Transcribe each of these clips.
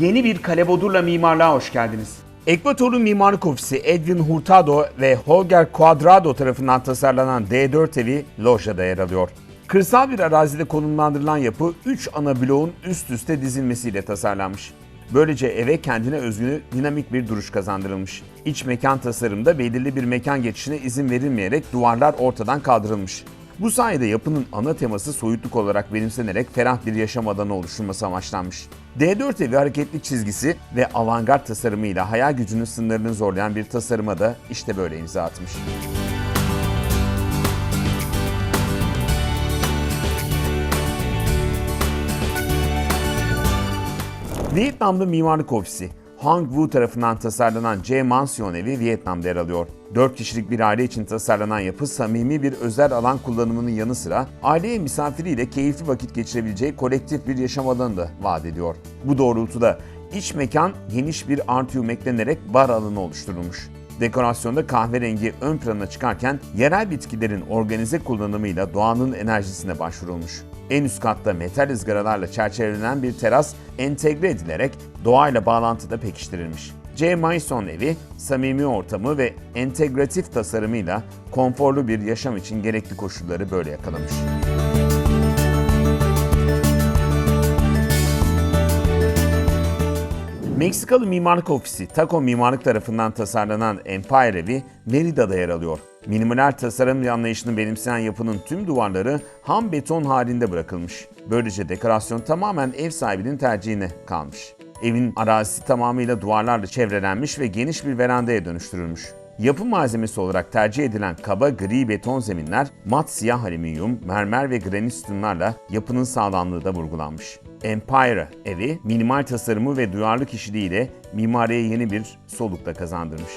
Yeni bir Kalebodur'la mimarlığa hoş geldiniz. Ekvator'un mimarlık ofisi Edwin Hurtado ve Holger Cuadrado tarafından tasarlanan D4 evi Loja'da yer alıyor. Kırsal bir arazide konumlandırılan yapı 3 ana bloğun üst üste dizilmesiyle tasarlanmış. Böylece eve kendine özgü dinamik bir duruş kazandırılmış. İç mekan tasarımda belirli bir mekan geçişine izin verilmeyerek duvarlar ortadan kaldırılmış. Bu sayede yapının ana teması soyutluk olarak benimsenerek ferah bir yaşam alanı oluşturması amaçlanmış. D4 evi hareketli çizgisi ve avantgard tasarımıyla hayal gücünün sınırını zorlayan bir tasarıma da işte böyle imza atmış. Vietnamlı mimarlık ofisi Hang Wu tarafından tasarlanan C Mansion evi Vietnam'da yer alıyor. 4 kişilik bir aile için tasarlanan yapı samimi bir özel alan kullanımının yanı sıra aileye misafiriyle keyifli vakit geçirebileceği kolektif bir yaşam alanı da vaat ediyor. Bu doğrultuda iç mekan geniş bir atrium eklenerek bar alanı oluşturulmuş. Dekorasyonda kahverengi ön plana çıkarken yerel bitkilerin organize kullanımıyla doğanın enerjisine başvurulmuş. En üst katta metal ızgaralarla çerçevelenen bir teras entegre edilerek doğayla bağlantıda pekiştirilmiş. J. Mason evi, samimi ortamı ve entegratif tasarımıyla konforlu bir yaşam için gerekli koşulları böyle yakalamış. Meksikalı mimarlık ofisi Taco Mimarlık tarafından tasarlanan Empire evi Merida'da yer alıyor. Minimal tasarım anlayışını benimseyen yapının tüm duvarları ham beton halinde bırakılmış. Böylece dekorasyon tamamen ev sahibinin tercihine kalmış. Evin arazisi tamamıyla duvarlarla çevrelenmiş ve geniş bir verandaya dönüştürülmüş. Yapı malzemesi olarak tercih edilen kaba gri beton zeminler, mat siyah alüminyum, mermer ve granit sütunlarla yapının sağlamlığı da vurgulanmış. Empire evi minimal tasarımı ve duyarlı kişiliğiyle mimariye yeni bir soluk da kazandırmış.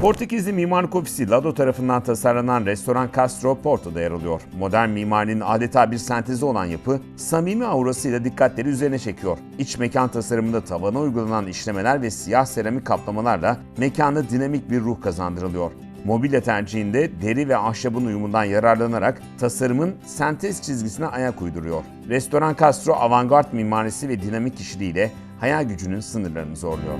Portekizli mimarlık ofisi Lado tarafından tasarlanan restoran Castro Porto'da yer alıyor. Modern mimarinin adeta bir sentezi olan yapı, samimi aurasıyla dikkatleri üzerine çekiyor. İç mekan tasarımında tavana uygulanan işlemeler ve siyah seramik kaplamalarla mekana dinamik bir ruh kazandırılıyor. Mobilya tercihinde deri ve ahşabın uyumundan yararlanarak tasarımın sentez çizgisine ayak uyduruyor. Restoran Castro avantgard mimarisi ve dinamik kişiliğiyle hayal gücünün sınırlarını zorluyor.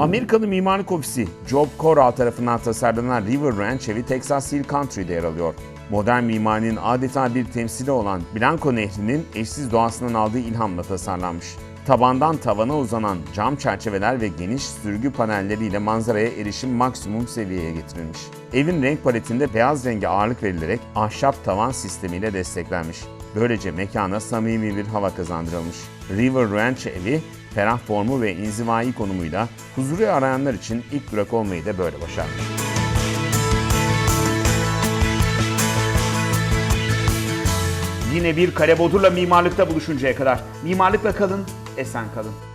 Amerikalı mimarlık ofisi Job Corral tarafından tasarlanan River Ranch evi Texas Hill Country'de yer alıyor. Modern mimarinin adeta bir temsili olan Blanco Nehri'nin eşsiz doğasından aldığı ilhamla tasarlanmış. Tabandan tavana uzanan cam çerçeveler ve geniş sürgü panelleriyle manzaraya erişim maksimum seviyeye getirilmiş. Evin renk paletinde beyaz renge ağırlık verilerek ahşap tavan sistemiyle desteklenmiş. Böylece mekana samimi bir hava kazandırılmış. River Ranch evi ferah formu ve inzivai konumuyla huzuru arayanlar için ilk durak olmayı da böyle başarmış. Yine bir kare bodurla mimarlıkta buluşuncaya kadar mimarlıkla kalın, esen kalın.